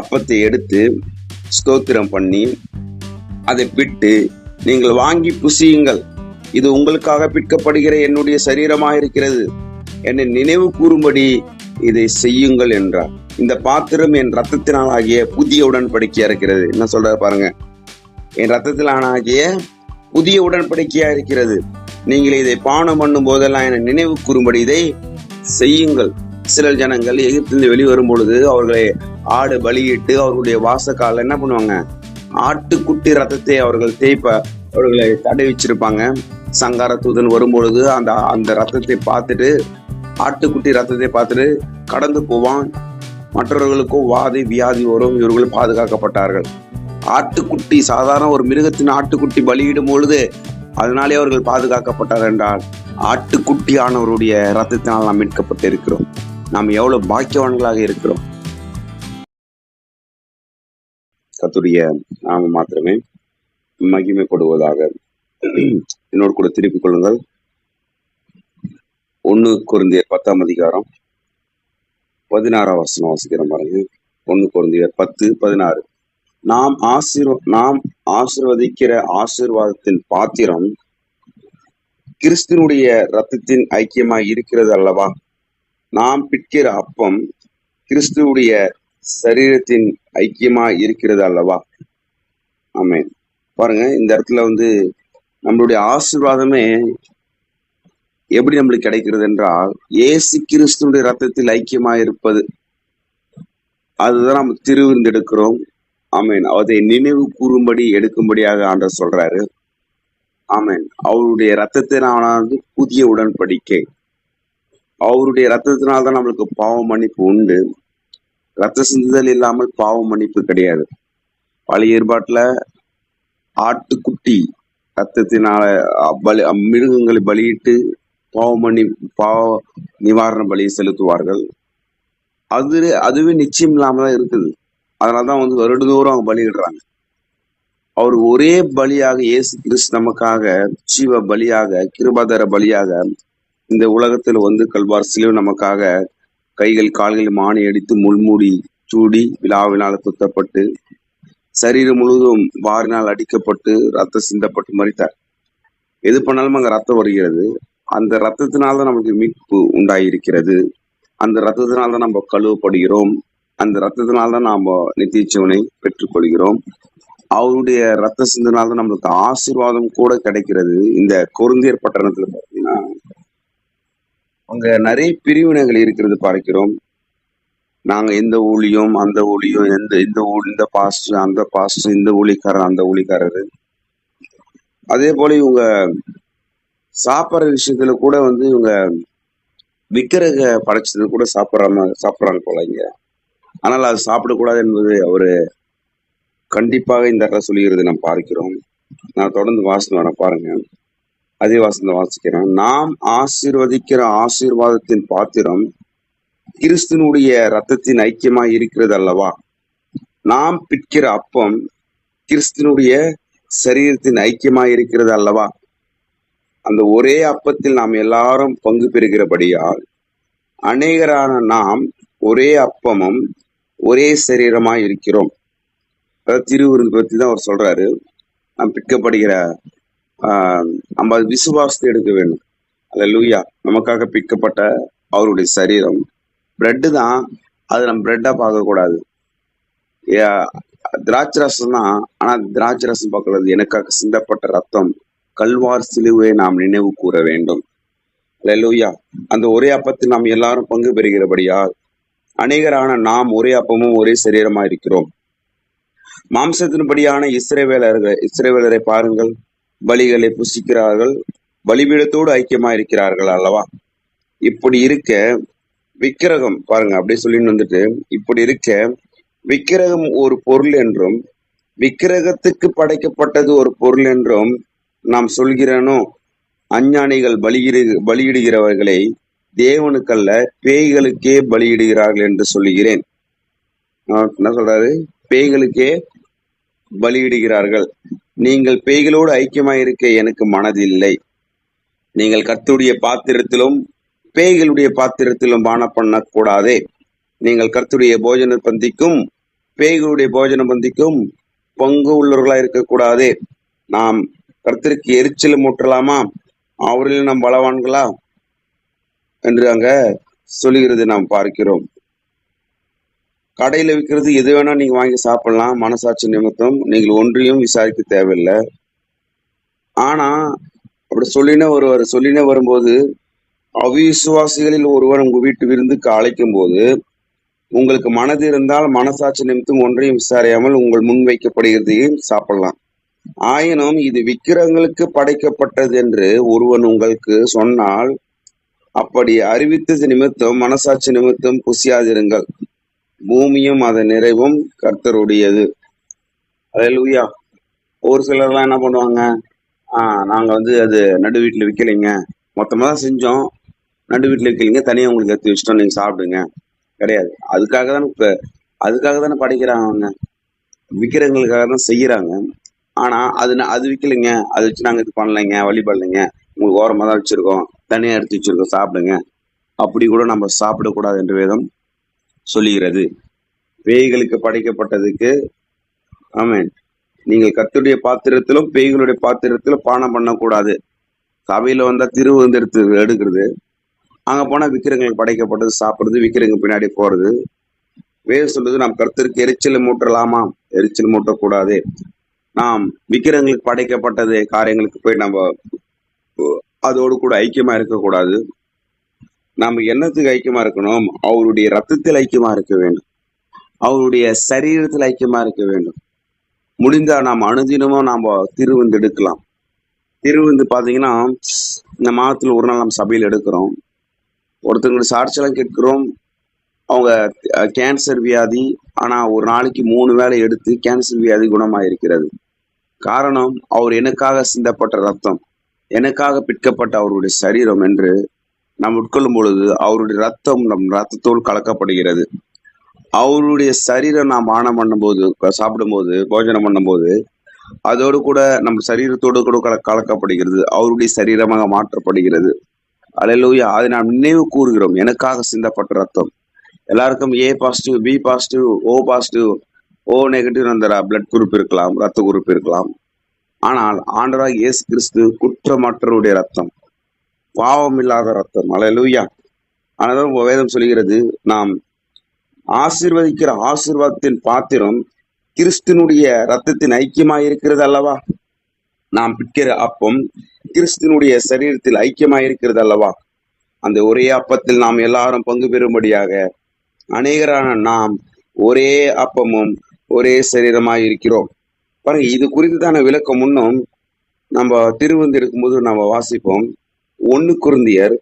அப்பத்தை எடுத்து ஸ்தோத்திரம் பண்ணி அதை பிட்டு நீங்கள் வாங்கி புசியுங்கள். இது உங்களுக்காக பிற்கப்படுகிற என்னுடைய சரீரமாக இருக்கிறது. என்னை நினைவு கூறும்படி இதை செய்யுங்கள் என்றார். இந்த பாத்திரம் என் ரத்தத்தினால் ஆகிய புதிய உடன்படிக்கையா இருக்கிறது. என்ன சொல்ற பாருங்க. என் ரத்தத்திலான ஆகிய புதிய உடன்படிக்கையா இருக்கிறது. நீங்கள் இதை பானம் பண்ணும் போதெல்லாம் என்னை நினைவு கூறும்படி இதை செய்யுங்கள். சில ஜனங்கள் எகிப்திலிருந்து வெளிவரும் பொழுது அவர்களை ஆடு பலியிட்டு அவர்களுடைய வாசக்கால என்ன பண்ணுவாங்க? ஆட்டுக்குட்டி ரத்தத்தை அவர்கள் தேய்ப்ப அவர்களை தடை வச்சிருப்பாங்க. சங்கார தூதன் வரும்பொழுது அந்த அந்த ரத்தத்தை பார்த்துட்டு ஆட்டுக்குட்டி ரத்தத்தை பார்த்துட்டு கடந்து போவான். மற்றவர்களுக்கும் வாதி வியாதி வரும். இவர்கள் பாதுகாக்கப்பட்டார்கள். ஆட்டுக்குட்டி சாதாரண ஒரு மிருகத்தின் ஆட்டுக்குட்டி பலியிடும் பொழுது அதனாலே அவர்கள் பாதுகாக்கப்பட்டார் என்றால் ஆட்டுக்குட்டியானவருடைய ரத்தத்தினால் நாம் மீட்கப்பட்டு இருக்கிறோம் நாம் எவ்வளவு பாக்கியவான்களாக இருக்கிறோம்? கத்துடைய நாம மாத்திரமே மகிமைப்படுவதாக. என்னோடு கூட திருப்பிக் கொள்ளுங்கள். ஒன்று குருந்தியர் பத்தாம் அதிகாரம் பதினாறாம் வசனம் வாசிக்கிறோம் பாருங்க ஒன்று குருந்தியர் பத்து பதினாறு. நாம் ஆசீர்வ நாம் ஆசிர்வதிக்கிற ஆசீர்வாதத்தின் பாத்திரம் கிறிஸ்துனுடைய ரத்தத்தின் ஐக்கியமாய் இருக்கிறது அல்லவா? நாம் பிற்கிற அப்பம் கிறிஸ்துவுடைய சரீரத்தின் ஐக்கியமா இருக்கிறது அல்லவா? ஆமே பாருங்க இந்த இடத்துல வந்து நம்மளுடைய ஆசீர்வாதமே எப்படி நம்மளுக்கு கிடைக்கிறது என்றால் ஏசு கிறிஸ்துடைய ரத்தத்தில் ஐக்கியமா இருப்பது. அதுதான் நம்ம திருவிருந்து எடுக்கிறோம் ஆமென். அதை நினைவு கூறும்படி எடுக்கும்படியாக ஆண்டர் சொல்றாரு. ஆமேன். அவருடைய ரத்தத்தை நான் வந்து புதிய உடன்படிக்கை. அவருடைய ரத்தத்தினால்தான் தான் நம்மளுக்கு பாவ மன்னிப்பு உண்டு. ரத்த சிந்துதல் இல்லாமல் பாவ மன்னிப்பு கிடையாது. பழைய ஏற்பாட்டில் ஆட்டுக்குட்டி ரத்தத்தினால பலி மிருகங்களை பலியிட்டு பாவ மன்னி பாவ நிவாரண பலியை செலுத்துவார்கள். அது அதுவே நிச்சயம் இல்லாமல் தான் இருக்குது. அதனாலதான் வந்து வருடந்தோறும் அவங்க பலியிடுறாங்க. அவர் ஒரே பலியாக இயேசு கிறிஸ்து நமக்காக ஜீவ பலியாக கிருபாதர பலியாக இந்த உலகத்தில் வந்து கல்வார் நமக்காக கைகள் கால்கள் மானி அடித்து முள்மூடி சூடி விழாவினால் குத்தப்பட்டு சரீரம் முழுவதும் வாரினால் அடிக்கப்பட்டு ரத்தம் சிந்தப்பட்டு மறித்தார் எது பண்ணாலும் அங்கே ரத்தம் வருகிறது. அந்த ரத்தத்தினால தான் நமக்கு மீட்பு உண்டாயிருக்கிறது. அந்த ரத்தத்தினால தான் நம்ம கழுவப்படுகிறோம். அந்த ரத்தத்தினால தான் நாம் நித்திய பெற்றுக்கொள்கிறோம். அவருடைய ரத்த சிந்தனால தான் நம்மளுக்கு ஆசீர்வாதம் கூட கிடைக்கிறது. இந்த கொருந்தியர் பட்டணத்தில் பார்த்தீங்கன்னா அங்கே நிறைய பிரிவினைகள் இருக்கிறது பார்க்கிறோம். நாங்கள் இந்த ஊழியம் அந்த ஊழியம் எந்த இந்த ஊ- இந்த பாஸ்டர் அந்த பாஸ்டர் இந்த ஊழிக்காரர் அந்த ஊழிக்காரர் அதே போல் இவங்க சாப்பிட்ற விஷயத்தில் கூட வந்து இவங்க விக்கிரக படைச்சது கூட சாப்பிட்றாம சாப்பிட்றாங்க போல இங்க. ஆனால் அது சாப்பிடக்கூடாது என்பது அவர் கண்டிப்பாக இந்த இடத்துல சொல்லுகிறது நாம் பார்க்கிறோம். நான் தொடர்ந்து வாசனை வரேன் பாருங்கள் அதே வாசனை வாசிக்கிறேன். நாம் ஆசீர்வதிக்கிற ஆசீர்வாதத்தின் பாத்திரம் கிறிஸ்துனுடைய ரத்தத்தின் ஐக்கியமாய் இருக்கிறது அல்லவா நாம் பிற்கிற அப்பம் கிறிஸ்துனுடைய சரீரத்தின் ஐக்கியமாய் இருக்கிறது அல்லவா அந்த ஒரே அப்பத்தில் நாம் எல்லாரும் பங்கு பெறுகிறபடியால் அநேகரான நாம் ஒரே அப்பமும் ஒரே சரீரமாய் இருக்கிறோம். அதாவது திருவிருந்து பற்றி தான் அவர் சொல்றாரு. நாம் பிற்கப்படுகிற நம்ம அது விசுவாசத்தை எடுக்க வேண்டும். அல்ல லூயா நமக்காக பிற்கப்பட்ட அவருடைய சரீரம். பிரெட்டு தான் அது நம்ம பிரெட்டாக பார்க்கக்கூடாது. திராட்சை ரசம் தான் ஆனால் திராட்சை ரசம் பார்க்கறது எனக்காக சிந்தப்பட்ட ரத்தம் கல்வார் சிலுவை நாம் நினைவு கூற வேண்டும். அல்லேலூயா அந்த ஒரே அப்பத்தில் நாம் எல்லாரும் பங்கு பெறுகிறபடியால் அநேகரான நாம் ஒரே அப்பமும் ஒரே சரீரமா இருக்கிறோம். மாம்சத்தின்படியான இஸ்ரேவேலர்கள் இஸ்ரேவேலரை பாருங்கள். பலிகளை புசிக்கிறார்கள் பலிபீடத்தோடு ஐக்கியமாயிருக்கிறார்கள் அல்லவா? இப்படி இருக்க விக்கிரகம் பாருங்க அப்படியே சொல்லின்னு வந்துட்டு இப்படி இருக்க விக்கிரகம் ஒரு பொருள் என்றும் விக்கிரகத்துக்கு படைக்கப்பட்டது ஒரு பொருள் என்றும் நாம் சொல்கிறனோ? அஞ்ஞானிகள் பலியிடு பலியிடுகிறவர்களை தேவனுக்கல்ல பேய்களுக்கே பலியிடுகிறார்கள் என்று சொல்லுகிறேன். என்ன சொல்றாரு? பேய்களுக்கே பலியிடுகிறார்கள் நீங்கள் பேய்களோடு ஐக்கியமாயிருக்க எனக்கு மனதில்லை. நீங்கள் கர்த்துடைய பாத்திரத்திலும் பேய்களுடைய பாத்திரத்திலும் பானம் பண்ணக்கூடாதே நீங்கள் கர்த்துடைய போஜன பந்திக்கும் பேய்களுடைய போஜன பந்திக்கும் பங்கு உள்ளவர்களா இருக்கக்கூடாதே. நாம் கர்த்தருக்கு எரிச்சல் மூட்டலாமா அவரில் நாம் பலவான்களா? என்று அங்க சொல்லுகிறது நாம் பார்க்கிறோம். கடையில விற்கிறது எது வேணா நீங்க வாங்கி சாப்பிடலாம். மனசாட்சி நிமித்தம் நீங்கள் ஒன்றையும் விசாரிக்க தேவையில்லை. ஆனா அப்படி சொல்லினே வருவார் சொல்லினே வரும்போது அவிசுவாசிகளில் ஒருவர் உங்க வீட்டு விருந்துக்கு அழைக்கும் போது உங்களுக்கு மனது இருந்தால் மனசாட்சி நிமித்தம் ஒன்றையும் விசாரியாமல் உங்கள் முன் வைக்கப்படுகிறதையும் சாப்பிடலாம். ஆயினும் இது விக்கிரங்களுக்கு படைக்கப்பட்டது என்று ஒருவன் உங்களுக்கு சொன்னால் அப்படி அறிவித்தது நிமித்தம் மனசாட்சி நிமித்தம் புசியாதிருங்கள். பூமியும் அதன் நிறைவும் கர்த்தருடையது. அல்லேலூயா ஒரு சிலர்லாம் என்ன பண்ணுவாங்க? நாங்கள் வந்து அது நடு வீட்டில் விற்கலைங்க மொத்தமாக தான் செஞ்சோம். நடு வீட்டில் விற்கலைங்க தனியாக உங்களுக்கு எடுத்து வச்சிட்டோம். நீங்கள் சாப்பிடுங்க. கிடையாது. அதுக்காக தானே இப்போ அதுக்காக தானே படைக்கிறாங்க அவங்க. விற்கிறவங்களுக்காக தான் செய்கிறாங்க ஆனால் அது அது விற்கலைங்க அது வச்சு நாங்கள் இது பண்ணலைங்க. வழிபடலைங்க உங்களுக்கு ஓரமாக தான் வச்சுருக்கோம். தனியாக எடுத்து வச்சுருக்கோம். சாப்பிடுங்க. அப்படி கூட நம்ம சாப்பிடக்கூடாது என்று வேதம் சொல்லுகிறது. பேய்களுக்கு படைக்கப்பட்டதுக்கு ஆமேன். நீங்கள் கத்துடைய பாத்திரத்திலும் பேய்களுடைய பாத்திரத்திலும் பானம் பண்ணக்கூடாது. சபையில் வந்தால் திருவிருந்து எடுத்து எடுக்கிறது. அங்கே போனால் விக்கிரங்களுக்கு படைக்கப்பட்டது சாப்பிட்றது விக்கிரங்க பின்னாடி போகிறது வேறு சொல்றது நாம் கர்த்தருக்கு எரிச்சல் மூட்டலாமா? எரிச்சல் மூட்டக்கூடாது. நாம் விக்கிரங்களுக்கு படைக்கப்பட்டது காரியங்களுக்கு போய் நம்ம அதோடு கூட ஐக்கியமாக இருக்கக்கூடாது. நாம் என்னத்துக்கு ஐக்கியமா இருக்கணும்? அவருடைய ரத்தத்தில் ஐக்கியமா இருக்க வேண்டும். அவருடைய சரீரத்தில் ஐக்கியமா இருக்க வேண்டும். முடிந்தால் நாம் அனுதினமும் நாம் திருவிந்து எடுக்கலாம். திருவிந்து பார்த்தீங்கன்னா இந்த மாதத்தில் ஒரு நாள் நம்ம சபையில் எடுக்கிறோம். ஒருத்தங்களுக்கு சாட்சியெல்லாம் கேட்கிறோம். அவங்க கேன்சர் வியாதி ஆனால் ஒரு நாளைக்கு மூணு வேளை எடுத்து கேன்சர் வியாதி குணமாயிருக்கிறது. காரணம் அவர் எனக்காக சிந்தப்பட்ட ரத்தம். எனக்காக பிற்கப்பட்ட அவருடைய சரீரம் என்று நாம் உட்கொள்ளும் பொழுது அவருடைய ரத்தம் நம் ரத்தத்தோடு கலக்கப்படுகிறது. அவருடைய சரீரம் நாம் ஆணம் பண்ணும்போது சாப்பிடும்போது போஜனம் பண்ணும்போது அதோடு கூட நம்ம சரீரத்தோடு கூட கல கலக்கப்படுகிறது. அவருடைய சரீரமாக மாற்றப்படுகிறது. அலையிலூயா. அதை நாம் நினைவு கூறுகிறோம். எனக்காக சிந்தப்பட்ட ரத்தம் எல்லாருக்கும் A positive B positive O positive O negative அந்த பிளட் குரூப் இருக்கலாம் ரத்த குரூப் இருக்கலாம். ஆனால் ஆண்டராக இயேசு கிறிஸ்து குற்றமற்றவருடைய ரத்தம் பாவம் இல்லாத ரத்தம். அலையலூயா. ஆனால் வேதம் சொல்கிறது நாம் ஆசீர்வதிக்கிற ஆசீர்வாதத்தின் பாத்திரம் கிறிஸ்துனுடைய ரத்தத்தின் ஐக்கியமாக இருக்கிறது அல்லவா? நாம் பிற்கிற அப்பம் கிறிஸ்துனுடைய சரீரத்தில் ஐக்கியமாக இருக்கிறது அல்லவா? அந்த ஒரே அப்பத்தில் நாம் எல்லாரும் பங்கு பெறும்படியாக அநேகரான நாம் ஒரே அப்பமும் ஒரே சரீரமாக இருக்கிறோம். பாருங்க இது குறித்துதான விளக்கம். முன்னும் நம்ம திருவந்து இருக்கும்போது நம்ம வாசிப்போம். ஒன்று குருந்தியர்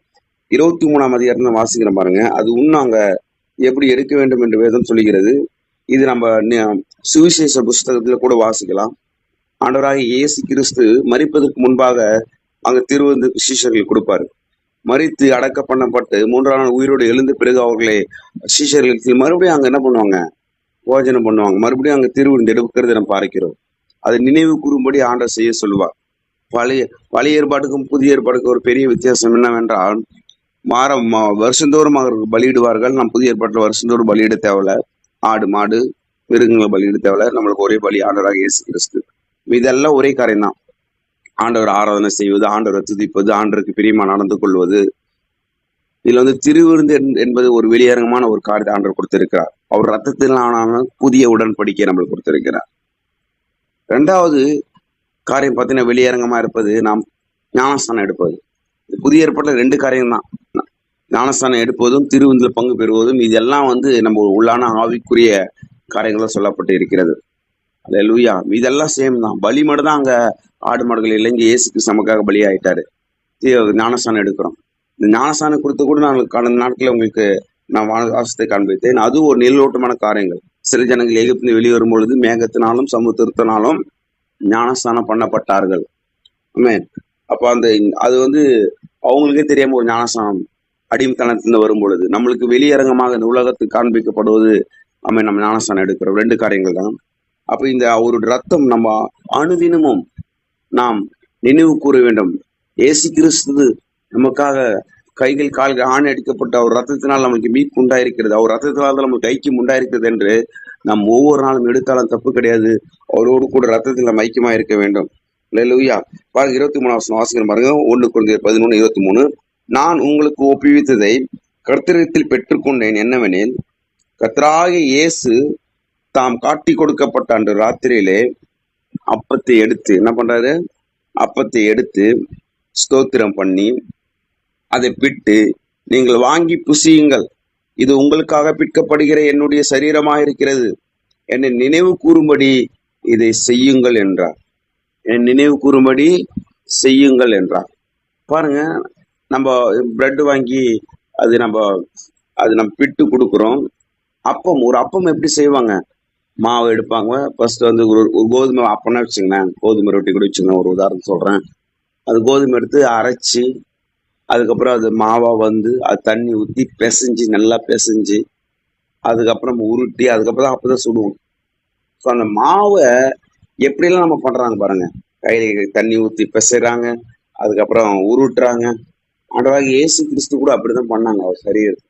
இருபத்தி மூணாம் அதிகாரம் வாசிக்கிறேன் பாருங்க. அது இன்னும் அங்கே எப்படி எடுக்க வேண்டும் என்று வேதம் சொல்லுகிறது. இது நம்ம சுவிசேஷ புஸ்தகத்தில் கூட வாசிக்கலாம். ஆண்டவராக இயேசு கிறிஸ்து மறிப்பதற்கு முன்பாக அங்கே திருவந்து சீஷர்கள் கொடுப்பாரு. மறித்து அடக்க பண்ணப்பட்டு மூன்றாம் நாள் உயிரோடு எழுந்த பிறகு அவர்களை சீஷர்களுக்கு மறுபடியும் அங்கே என்ன பண்ணுவாங்க? போஜனம் பண்ணுவாங்க. மறுபடியும் அங்கே திருவிருந்து எடுக்கிறது நம்ம பார்க்கிறோம். அதை நினைவு கூறும்படி ஆண்டவர் செய்ய சொல்லுவார். பழைய பழைய ஏற்பாட்டுக்கும் புதிய ஏற்பாட்டுக்கும் ஒரு பெரிய வித்தியாசம் என்னவென்றால் வாரம் வருஷந்தோறும் அவர்கள் பலியிடுவார்கள். நாம் புதிய ஏற்பாட்டில் வருஷந்தோறும் பலியிட தேவையில்ல. ஆடு மாடு மிருகங்களை பலியிட தேவையில்ல. நம்மளுக்கு ஒரே பலி ஆண்டவராக இயேசு கிறிஸ்து. இதெல்லாம் ஒரே காரியம் தான் ஆண்டவர் ஆராதனை செய்வது ஆண்டவரை துதிப்பது ஆண்டவருக்கு பிரியமா நடந்து கொள்வது. இதுல வந்து திருவிருந்து என்பது ஒரு வெளியரங்கமான ஒரு காரியத்தை ஆண்டவர் கொடுத்திருக்கிறார். அவர் ரத்தத்திலான புதிய உடன்படிக்கை நம்மளுக்கு கொடுத்திருக்கிறார். ரெண்டாவது காரியம் பார்த்தீங்கன்னா வெளியரங்கமாக இருப்பது நாம் ஞானஸ்தானம் எடுப்பது. புதிய ஏற்பாட்டில் ரெண்டு காரியம் தான். ஞானஸ்தானம் எடுப்பதும் திருவிருந்தில் பங்கு பெறுவதும் இதெல்லாம் வந்து நம்ம உள்ளான ஆவிக்குரிய காரியங்களாக சொல்லப்பட்டு இருக்கிறது. அல்ல லூயா இதெல்லாம் சேம் தான். பலி மட்டும் தான் அங்கே ஆடு மாடுகள் இல்லைங்க இயேசுக்கு நமக்காக பலி ஆயிட்டாரு ஞானஸ்தானம் எடுக்கிறோம். இந்த ஞானஸ்தானம் கொடுத்து கூட நான் கடந்த நாட்களில் உங்களுக்கு நான் வாசத்தை காண்பித்தேன். அது ஒரு நிலோட்டமான காரியங்கள். சில ஜனங்கள் எகிப்து வெளிவரும் பொழுது மேகத்தினாலும் சமுத்திரத்தினாலும் ஞானஸ்தானம் பண்ணப்பட்டார்கள். ஆமென். அப்போ அந்த அது வந்து அவங்களுக்கே தெரியாம ஒரு ஞானஸ்தானம் அடிமைத்தனத்திலிருந்து வரும் பொழுது நம்மளுக்கு வெளியரங்கமாக இந்த உலகத்துக்கு காண்பிக்கப்படுவது ஆமே நம்ம ஞானஸ்தானம் எடுக்கிறோம் ரெண்டு காரியங்கள் தான். அப்போ இந்த அவருடைய ரத்தம் நம்ம அணுதினமும் நாம் நினைவு கூற வேண்டும். இயேசு கிறிஸ்து நமக்காக கைகள் கால்கள் ஆணை அடிக்கப்பட்டு அவர் ரத்தத்தினால் நமக்கு மீட்பு உண்டாயிருக்கிறது. அவர் ரத்தத்தினால் தான் நமக்கு ஐக்கியம் உண்டாயிருக்கிறது என்று நாம் ஒவ்வொரு நாளும் எடுத்தாலும் தப்பு கிடையாது. அவரோடு கூட ரத்தத்தில் நம்ம ஐக்கியமாக இருக்க வேண்டும். லூயா பாருங்க இருபத்தி மூணு வருஷம் வாசிக்கிற பாருங்க. ஒன்று குழந்தை பதினொன்று இருபத்தி மூணு. நான் உங்களுக்கு ஒப்புவித்ததை கர்த்தரத்தில் பெற்றுக்கொண்டேன். என்னவெனில் கர்த்தராகிய இயேசு தாம் காட்டி கொடுக்கப்பட்ட அன்று ராத்திரியிலே அப்பத்தை எடுத்து என்ன பண்றாரு? அப்பத்தை எடுத்து ஸ்தோத்திரம் பண்ணி அதை பிட்டு நீங்கள் வாங்கி புசியுங்கள். இது உங்களுக்காக பிற்கப்படுகிற என்னுடைய சரீரமாக இருக்கிறது என்னை நினைவு கூறும்படி இதை செய்யுங்கள் என்றார். என் நினைவு கூறும்படி செய்யுங்கள் என்றார். பாருங்க நம்ம பிரெட் வாங்கி அது நம்ம அது நம்ம பிட்டு கொடுக்குறோம். அப்பம் ஒரு அப்பம் எப்படி செய்வாங்க? மாவு எடுப்பாங்க. ஃபர்ஸ்ட் வந்து ஒரு ஒரு கோதுமை அப்பம்னா வச்சுங்களேன் கோதுமை ரொட்டி கூட வச்சுங்களேன் ஒரு உதாரணம் சொல்கிறேன் அது கோதுமை எடுத்து அரைச்சி அதுக்கப்புறம் அது மாவா வந்து அது தண்ணி ஊற்றி பிசைஞ்சு நல்லா பிசைஞ்சு அதுக்கப்புறம் உருட்டி அதுக்கப்புறம் அப்போ தான் சுடுவோம். ஸோ அந்த மாவை எப்படிலாம் நம்ம பண்ணுறாங்க பாருங்கள் கையில் தண்ணி ஊற்றி பிசைறாங்க அதுக்கப்புறம் உருட்டுறாங்க. ஆண்டவராக இயேசு கிறிஸ்து கூட அப்படிதான் பண்ணாங்க. அவர் சரீரம்.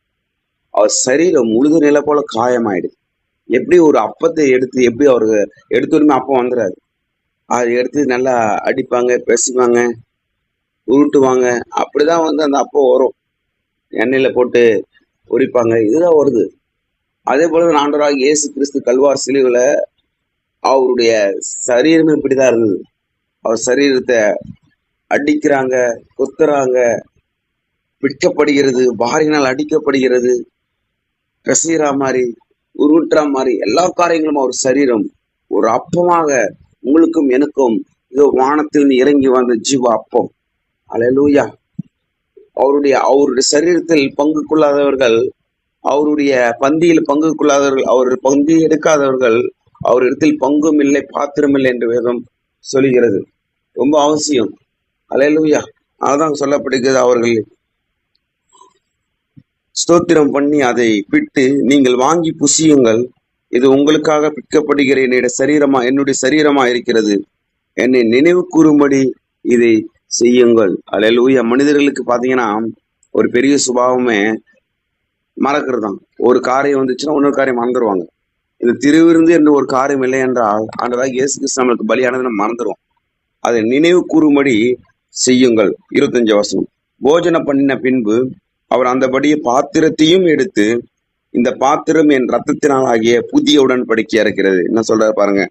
அவர் சரீரம் முழுது நிலை போல காயமாயிடுது. எப்படி ஒரு அப்பத்தை எடுத்து எப்படி அவருக்கு எடுத்தோடனே அப்பம் வந்துடாது அதை எடுத்து நல்லா அடிப்பாங்க பேசுவாங்க. உருட்டுவாங்க. அப்படிதான் வந்து அந்த அப்போ வரும். எண்ணெயில போட்டு உரிப்பாங்க இதுதான் வருது. அதே போல ஆண்டவராக இயேசு கிறிஸ்து கல்வார் சிலுவில் அவருடைய சரீரமே இப்படிதான் இருந்தது. அவர் சரீரத்தை அடிக்கிறாங்க குத்துறாங்க பிடிக்கப்படுகிறது வாரினால் அடிக்கப்படுகிறது கசீரா மாதிரி உருட்டுற மாதிரி எல்லா காரியங்களும் அவர் சரீரம். ஒரு அப்பமாக உங்களுக்கும் எனக்கும் இதோ வானத்தில் இறங்கி வந்த ஜீவ அப்பம். அலலூயா அவருடைய அவருடைய சரீரத்தில் பங்கு கொள்ளாதவர்கள் அவருடைய பந்தியில் பங்கு கொள்ளாதவர்கள் அவர் பங்கு எடுக்காதவர்கள் அவர் இடத்தில் பங்கும் இல்லை பாத்திரம் இல்லை என்று வேதம் சொல்லுகிறது. ரொம்ப அவசியம். அலையலூயா. அதான் சொல்லப்படுகிறது அவர்கள். ஸ்தோத்திரம் பண்ணி அதை பிட்டு நீங்கள் வாங்கி புசியுங்கள். இது உங்களுக்காக பிற்கப்படுகிற என்னுடைய சரீரமா என்னுடைய சரீரமா இருக்கிறது. என்னை நினைவு கூறும்படி இதை செய்யுங்கள். அலையலூயா. மனிதர்களுக்கு பாத்தீங்கன்னா ஒரு பெரிய சுபாவமே மறக்கிறது தான் ஒரு காரியம் வந்துச்சுன்னா இன்னொரு காரியம் மறந்துடுவாங்க இந்த திருவிருந்து என்று ஒரு காரியம் இல்லை என்றால் ஆண்டதாக இயேசு கிறிஸ்து நம்மளுக்கு பலியானதை நம்ம அதை நினைவு கூறும்படி செய்யுங்கள். இருபத்தஞ்சு வசனம். போஜனம் பண்ணின பின்பு அவர் அந்தபடியே பாத்திரத்தையும் எடுத்து இந்த பாத்திரம் என் ரத்தத்தினால் ஆகிய புதிய உடன்படிக்கையா இருக்கிறது என்ன சொல்றாரு பாருங்க.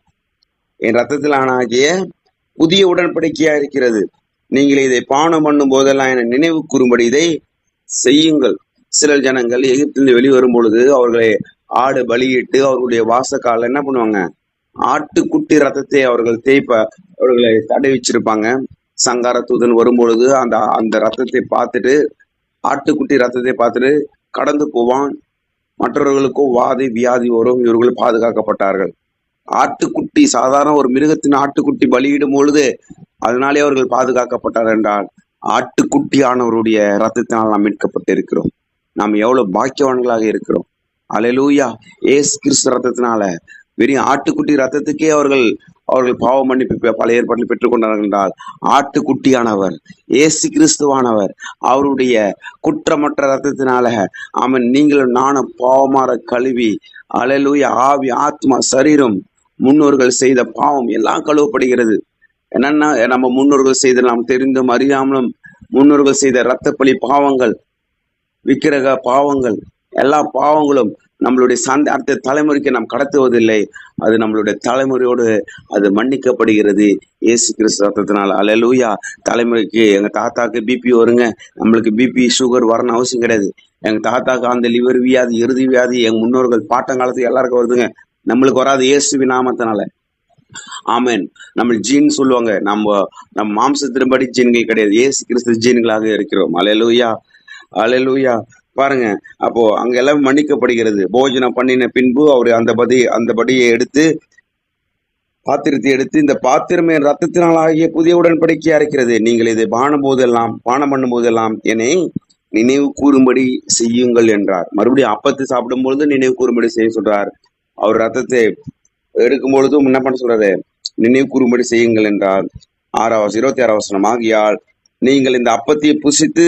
என் ரத்தத்திலான ஆகிய புதிய உடன்படிக்கையா இருக்கிறது. நீங்கள் இதை பானம் பண்ணும் போதெல்லாம் என நினைவு கூறும்படி இதை செய்யுங்கள். சில ஜனங்கள் எகிப்திலிருந்து வெளிவரும் பொழுது அவர்களை ஆடு பலியிட்டு அவர்களுடைய வாசக்கால என்ன பண்ணுவாங்க? ஆட்டுக்குட்டி ரத்தத்தை அவர்கள் தேய்ப்ப அவர்களை தடை வச்சிருப்பாங்க சங்கார தூதன் வரும்பொழுது அந்த அந்த ரத்தத்தை பார்த்துட்டு ஆட்டுக்குட்டி ரத்தத்தை பார்த்துட்டு கடந்து போவான். மற்றவர்களுக்கும் வாதி வியாதி வரும் இவர்கள் பாதுகாக்கப்பட்டார்கள். ஆட்டுக்குட்டி சாதாரண ஒரு மிருகத்தின் ஆட்டுக்குட்டி பலியிடும் பொழுது அதனாலே அவர்கள் பாதுகாக்கப்பட்டார் என்றால் ஆட்டுக்குட்டியானவருடைய ரத்தத்தினால் நாம் மீட்கப்பட்டிருக்கிறோம். நாம் எவ்வளவு பாக்கியவான்களாக இருக்கிறோம். அலையலூயா. ஏசு கிறிஸ்து ரத்தத்தினால வெறும் ஆட்டுக்குட்டி ரத்தத்துக்கே அவர்கள் அவர்கள் பாவ மன்னிப்பு பழைய ஏற்பாட்டில் பெற்றுக்கொண்டார்கள் என்றால் ஆட்டுக்குட்டியானவர் ஏசு கிறிஸ்துவானவர் அவருடைய குற்றமற்ற ரத்தத்தினால அவன் நீங்களும் நானும் பாவமாற கழுவி அலையலூயா ஆவி ஆத்மா சரீரம் முன்னோர்கள் செய்த பாவம் எல்லாம் கழுவப்படுகிறது. என்னன்னா நம்ம முன்னோர்கள் செய்த நாம் தெரிந்தும் அறியாமலும் முன்னோர்கள் செய்த இரத்தப்பலி பாவங்கள் விக்கிரக பாவங்கள் எல்லா பாவங்களும் நம்மளுடைய சந்த அடுத்த தலைமுறைக்கு நாம் கடத்துவதில்லை. அது நம்மளுடைய தலைமுறையோடு அது மன்னிக்கப்படுகிறது. இயேசு கிறிஸ்து ரத்தத்தினால். அலலூயா தலைமுறைக்கு எங்கள் தாத்தாக்கு பிபி வருங்க. நம்மளுக்கு பிபி சுகர் வரணும் அவசியம் கிடையாது. எங்கள் தாத்தாக்கு அந்த லிவர் வியாதி இறுதி வியாதி எங்கள் முன்னோர்கள் பாட்டங்காலத்துக்கு எல்லாருக்கும் வருதுங்க. நம்மளுக்கு வராது இயேசுவி நாமத்தினால. ஆமேன். நம்ம ஜீன் சொல்லுவாங்க நம்ம நம்ம மாம்சத்தின்படி ஜீன்கள் கிடையாது. ஏசு கிறிஸ்து ஜீன்களாக இருக்கிறோம். அலையலூயா அலையலூயா பாருங்க அப்போ அங்கெல்லாம் மன்னிக்கப்படுகிறது. போஜனம் பண்ணின பின்பு அவர் அந்த பதி அந்த படியை எடுத்து பாத்திரத்தை எடுத்து இந்த பாத்திரம் என் ரத்தத்தினால் ஆகிய புதிய உடன்படிக்கையா இருக்கிறது நீங்கள் இதை பானம் போதெல்லாம் பானம் பண்ணும் போதெல்லாம் என்னை நினைவு கூறும்படி செய்யுங்கள் என்றார். மறுபடியும் அப்பத்தை சாப்பிடும் பொழுது நினைவு கூறும்படி செய்ய சொல்றார். அவர் ரத்தத்தை எடுக்கும் பொழுதும் என்ன பண்ண சொல்றாரு? நினைவு கூறும்படி செய்யுங்கள் என்றார். ஆறாவது இருபத்தி ஆறாவது வசனம். ஆகியால் நீங்கள் இந்த அப்பத்தை புசித்து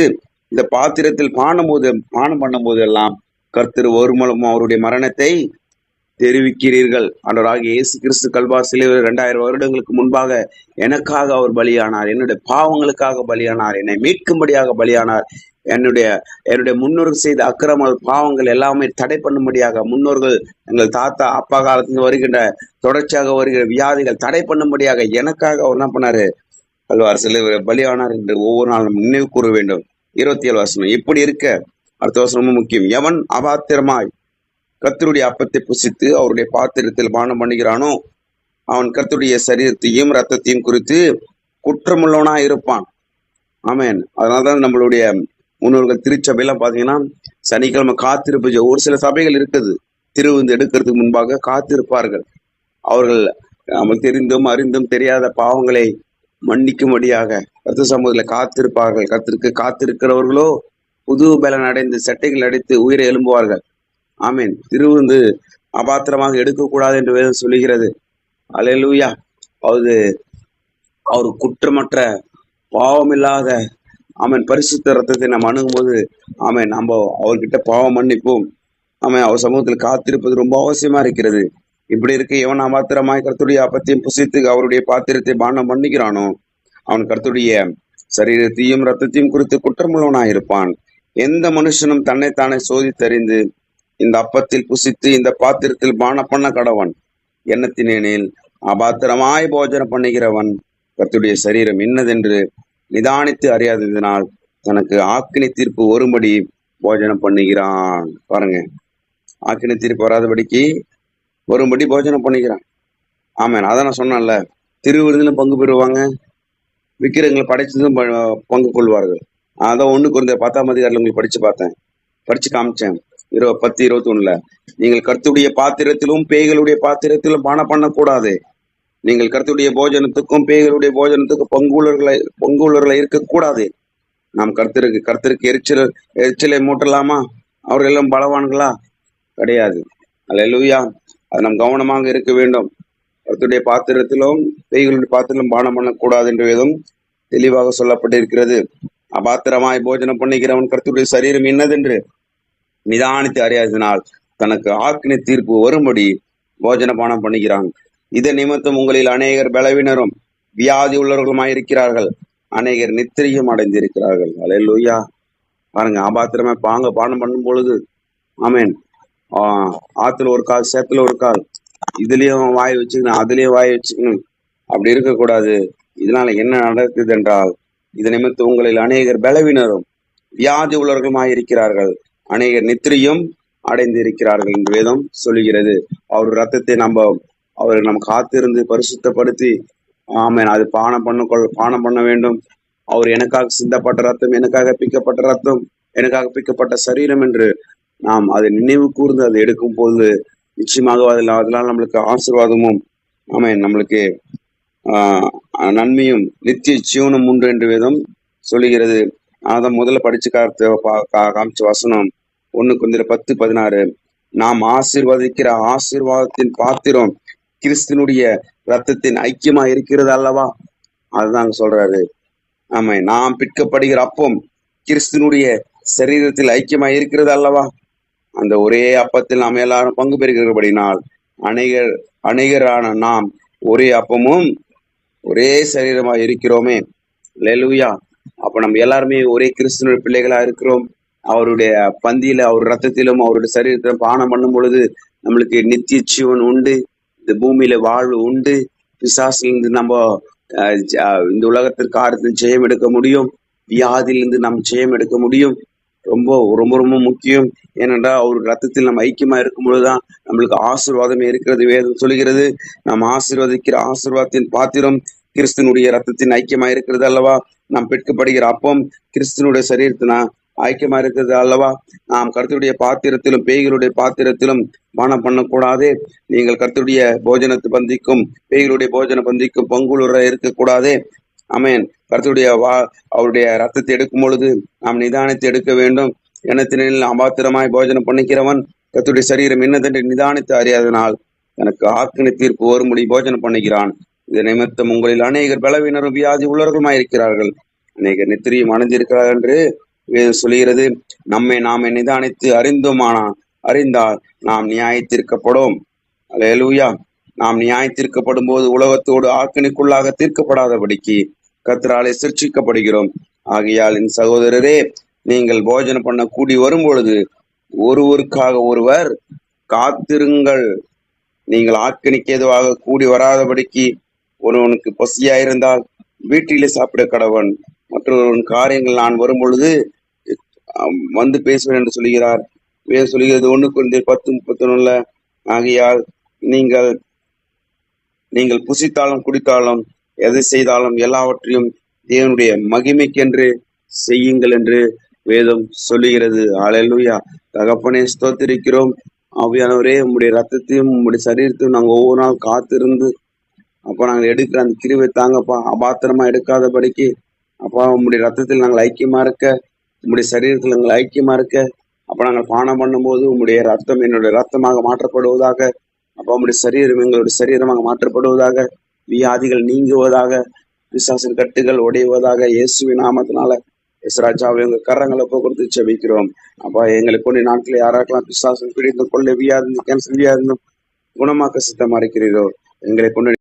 இந்த பாத்திரத்தில் பானம் போது பானம் பண்ணும் போதெல்லாம் கர்த்தர் ஒரு மூலம் அவருடைய மரணத்தை தெரிவிக்கிறீர்கள். ஆண்டவராகிய இயேசு கிறிஸ்து கல்வா சிலுவையில் இரண்டாயிரம் வருடங்களுக்கு முன்பாக எனக்காக அவர் பலியானார். என்னுடைய பாவங்களுக்காக பலியானார். என்னை மீட்கும்படியாக பலியானார். என்னுடைய என்னுடைய முன்னோர்கள் செய்த அக்கிரமங்கள் பாவங்கள் எல்லாமே தடை பண்ணும்படியாக முன்னோர்கள் எங்கள் தாத்தா அப்பா காலத்துல வருகின்ற தொடர்ச்சியாக வருகிற வியாதிகள் தடை பண்ணும்படியாக எனக்காக அவர் என்ன பண்ணாரு? அல்வார் சிலர் பலியானார் என்று ஒவ்வொரு நாளும் நினைவு கூற வேண்டும். இருபத்தி ஏழு வசனம். இப்படி இருக்க அடுத்த வசனம் ரொம்ப முக்கியம். எவன் அபாத்திரமாய் கத்தருடைய அப்பத்தை புசித்து அவருடைய பாத்திரத்தில் பானம் பண்ணுகிறானோ அவன் கர்த்தருடைய சரீரத்தையும் ரத்தத்தையும் குறித்து குற்றமுள்ளவனாய் இருப்பான் ஆமென். அதனால்தான் நம்மளுடைய முன்னோர்கள் திருச்சபையெல்லாம் பார்த்தீங்கன்னா சனிக்கிழமை காத்திருப்பு ஒரு சில சபைகள் இருக்குது. திருவிந்து எடுக்கிறதுக்கு முன்பாக காத்திருப்பார்கள். அவர்கள் நமக்கு தெரிந்தும் அறிந்தும் தெரியாத பாவங்களை மன்னிக்கும்படியாக கருத்து சமூகத்தில் காத்திருப்பார்கள். கத்திற்கு காத்திருக்கிறவர்களோ புது பலன் அடைந்து சட்டைகள் அடைத்து உயிரை எழும்புவார்கள். ஆமீன். திருவிருந்து அபாத்திரமாக எடுக்கக்கூடாது என்று வேதம் சொல்லுகிறது. அலையலூயா அது அவர் குற்றமற்ற பாவமில்லாத அவன் பரிசுத்த ரத்தத்தை நம்ம அணுகும்போது அவன் நம்ம அவர்கிட்ட பாவம் மன்னிப்போம். அவன் அவர் சமூகத்தில் காத்திருப்பது ரொம்ப அவசியமா இருக்கிறது. இப்படி இருக்க எவன் அபாத்திரமாய் கருத்துடைய அப்பத்தையும் புசித்து அவருடைய பாத்திரத்தை பானம் பண்ணிக்கிறானோ அவன் கருத்துடைய சரீரத்தையும் ரத்தத்தையும் குறித்து குற்றமுள்ளவனாய் இருப்பான். எந்த மனுஷனும் தன்னைத்தானே சோதித்தறிந்து இந்த அப்பத்தில் புசித்து இந்த பாத்திரத்தில் பான பண்ண கடவன். எண்ணத்தினேனில் அபாத்திரமாய் போஜனம் பண்ணுகிறவன் கத்துடைய சரீரம் இன்னதென்று நிதானித்து அறியாததினால் தனக்கு ஆக்கினி தீர்ப்பு வரும்படி போஜனம் பண்ணுகிறான். பாருங்க. ஆக்கினி தீர்ப்பு வராதபடிக்கு வரும்படி போஜனம் பண்ணிக்கிறான் ஆமாம் அதான் நான் சொன்னேன்ல. திருவிருந்திலும் பங்கு பெறுவாங்க. விக்கிரங்களை படைச்சதும் ப- பங்கு கொள்வார்கள். அதான் ஒன்று குறைந்த பத்தாம் அதிகாரில் உங்களுக்கு படித்து பார்த்தேன். படித்து காமிச்சேன். இருபது பத்து இருபத்தி ஒண்ணுல நீங்கள் கருத்துடைய பாத்திரத்திலும் பேய்களுடைய பாத்திரத்திலும் பானம் பண்ணக்கூடாது. நீங்கள் கருத்துடைய போஜனத்துக்கும் பேய்களுடைய போஜனத்துக்கும் பங்குள்ளர்களை பங்குள்ளர்களை இருக்கக்கூடாது. நாம் கர்த்தருக்கு கர்த்தருக்கு எரிச்சல் எரிச்சலை மூட்டலாமா? அவர்கள் எல்லாம் பலவான்களா? கிடையாது. அல்லேலூயா. அது நாம் கவனமாக இருக்க வேண்டும். கருத்துடைய பாத்திரத்திலும் பேய்களுடைய பாத்திரத்திலும் பானம் பண்ணக்கூடாது என்று விதம் தெளிவாக சொல்லப்பட்டிருக்கிறது. அபாத்திரமாய் போஜனம் பண்ணிக்கிறவன் கருத்துடைய சரீரம் என்னதென்று நிதானித்து அறியாததினால் தனக்கு ஆக்கினை தீர்ப்பு வரும்படி போஜன பானம் பண்ணுகிறான் இதை நிமித்தம் உங்களில் அநேகர் பலவினரும் வியாதி உள்ளவர்களுமாயிருக்கிறார்கள். அநேகர் நித்திரையும் அடைந்திருக்கிறார்கள். அல்லேலூயா பாருங்க ஆபாத்திரமா பாங்க பானம் பண்ணும் பொழுது ஆமேன். ஆஹ் ஆத்துல ஒரு கால் சேத்துல ஒரு கால். இதுலயும் வாய் வச்சுக்கணும் அதுலயும் வாய் வச்சுக்கணும். அப்படி இருக்கக்கூடாது. இதனால என்ன நடக்குது என்றால் இது நிமித்தம் உங்களில் அநேகர் பலவினரும் வியாதி உள்ளவர்களுமாயிருக்கிறார்கள். அநேகர் நித்திரையும் அடைந்திருக்கிறார்கள் என்று வேதம் சொல்லுகிறது. அவர் ரத்தத்தை நம்ம அவரை நம்ம காத்திருந்து பரிசுத்தப்படுத்தி ஆமேன். அது பானம் பண்ண கொள்- பானம் பண்ண வேண்டும். அவர் எனக்காக சிந்தப்பட்ட ரத்தம் எனக்காக பிக்கப்பட்ட ரத்தம் எனக்காக பிக்கப்பட்ட சரீரம் என்று நாம் அதை நினைவு கூர்ந்து அதை எடுக்கும் போது நிச்சயமாக அதில் அதனால் நம்மளுக்கு ஆசீர்வாதமும் ஆமென். நம்மளுக்கு ஆஹ் நன்மையும் நித்திய ஜீவனும் உண்டு என்று வேதம் சொல்லுகிறது. அதான் முதல்ல படிச்சு காத்து காமிச்ச வசனம் ஒண்ணு குந்திர பத்து பதினாறு. நாம் ஆசீர்வதிக்கிற ஆசீர்வாதத்தின் பாத்திரம் கிறிஸ்துனுடைய ரத்தத்தின் ஐக்கியமா இருக்கிறது அல்லவா? அதுதான் சொல்றாரு. ஆமா நாம் பிற்கப்படுகிற அப்பம் கிறிஸ்துனுடைய சரீரத்தில் ஐக்கியமா இருக்கிறது அல்லவா? அந்த ஒரே அப்பத்தில் நாம் எல்லாரும் பங்கு பெறுகிறபடினால் அநேகர் அநேகரான நாம் ஒரே அப்பமும் ஒரே சரீரமா இருக்கிறோமே. லெலுயா அப்ப நம்ம எல்லாருமே ஒரே கிறிஸ்துவ பிள்ளைகளா இருக்கிறோம். அவருடைய பந்தியில அவர் ரத்தத்திலும் அவருடைய சரீரத்திலும் பானம் பண்ணும் பொழுது நம்மளுக்கு நித்திய ஜீவன் உண்டு. இந்த பூமியில வாழ்வு உண்டு. பிசாசிலிருந்து நம்ம இந்த உலகத்திற்கு ஆரத்தில் ஜெயம் எடுக்க முடியும். வியாதியிலிருந்து நாம் ஜெயம் எடுக்க முடியும். ரொம்ப ரொம்ப ரொம்ப முக்கியம். ஏனென்றால் அவர் ரத்தத்தில் நம்ம ஐக்கியமா இருக்கும் பொழுதுதான் நம்மளுக்கு ஆசீர்வாதம் இருக்கிறது. வேதம் சொல்கிறது நாம் ஆசீர்வதிக்கிற ஆசீர்வாதத்தின் பாத்திரம் கிறிஸ்துனுடைய ரத்தத்தின் ஐக்கியமா இருக்கிறது அல்லவா? நாம் பெட்கப்படுகிற அப்பம் கிறிஸ்துனுடைய சரீரத்தினா ஐக்கியமா இருக்கிறது அல்லவா? நாம் கருத்துடைய பாத்திரத்திலும் பேய்களுடைய பாத்திரத்திலும் பானம் பண்ணக்கூடாதே. நீங்கள் கருத்துடைய போஜனத்து பந்திக்கும் பேய்களுடைய போஜன பந்திக்கும் பங்குளுர இருக்கக்கூடாதே. அமேன் கருத்துடைய வா அவருடைய ரத்தத்தை எடுக்கும் பொழுது நாம் நிதானித்து எடுக்க வேண்டும். எண்ணத்தினில் அபாத்திரமாய் போஜனம் பண்ணிக்கிறவன் கத்துடைய சரீரம் என்னதென்று நிதானித்து அறியாதனால் எனக்கு ஆக்கினை தீர்ப்பு வரும்படி போஜனம் பண்ணுகிறான். இது நிமித்தம் உங்களில் அநேகர் பலவீனரும் வியாதி உள்ளவர்களுமாய் இருக்கிறார்கள் அநேகர் நித்திரியும் அணைஞ்சிருக்கிறார்கள் என்று சொல்கிறது நம்மை நாமே நிதானித்து அறிந்தோமானா அறிந்தால் நாம் நியாயத்தீர்க்கப்படும். அலையலூயா நாம் நியாயத்தீர்க்கப்படும் போது உலகத்தோடு ஆக்கினிக்குள்ளாக தீர்க்கப்படாதபடிக்கு கர்த்தராலே சிருட்சிக்கப்படுகிறோம் ஆகையால் என் சகோதரரே நீங்கள் போஜனம் பண்ண கூடி வரும் பொழுது ஒருவருக்காக ஒருவர் காத்திருங்கள். நீங்கள் ஆக்கினிக்கு எதுவாக கூடி வராதபடிக்கு ஒருவனுக்கு பசியாயிருந்தால் வீட்டிலே சாப்பிட கடவன். மற்றொருவன் காரியங்கள் நான் வரும் பொழுது வந்து பேசுவேன் என்று சொல்கிறார் வேறு சொல்கிறது ஒன்று குழந்தை பத்து முப்பத்தொன்னுல ஆகையால் நீங்கள் நீங்கள் புசித்தாலும் குடித்தாலும் எதை செய்தாலும் எல்லாவற்றையும் தேவனுடைய மகிமைக்கென்று செய்யுங்கள் என்று வேதம் சொல்லுகிறது. ஹalleluya. தகப்பனே ஸ்தோத்திருக்கிறோம். ஆவியானவரே உம்முடைய ரத்தத்தையும் உம்முடைய சரீரத்தையும் நாங்கள் ஒவ்வொரு நாள் காத்திருந்து அப்பா நாங்கள் எடுக்கிற அந்த கிருவை தாங்கப்பா. அபாத்திரமா எடுக்காதபடிக்கு அப்பா உம்முடைய ரத்தத்தில் நாங்கள் ஐக்கியமா இருக்க உம்முடைய சரீரத்தில் நாங்கள் ஐக்கியமா இருக்க. அப்ப நாங்கள் பானம் பண்ணும்போது உம்முடைய ரத்தம் என்னுடைய ரத்தமாக மாற்றப்படுவதாக. அப்பா உம்முடைய சரீரம் எங்களுடைய சரீரமாக மாற்றப்படுவதாக. வியாதிகள் நீங்குவதாக. விசாசின் கட்டுகள் உடைவதாக இயேசுவின் நாமத்தினால இஸ்ராஜாவை எங்க கரங்களை போக்குவரத்து செபிக்கிறோம் அப்பா எங்களை கொண்டு நாட்டில் யாராக்கெல்லாம் பிசாசன் பிடித்து கொள்ள வியாதி கேன்சர் வியாதி குணமாக்க சித்தமா இருக்கிறீரோ எங்களை கொண்டு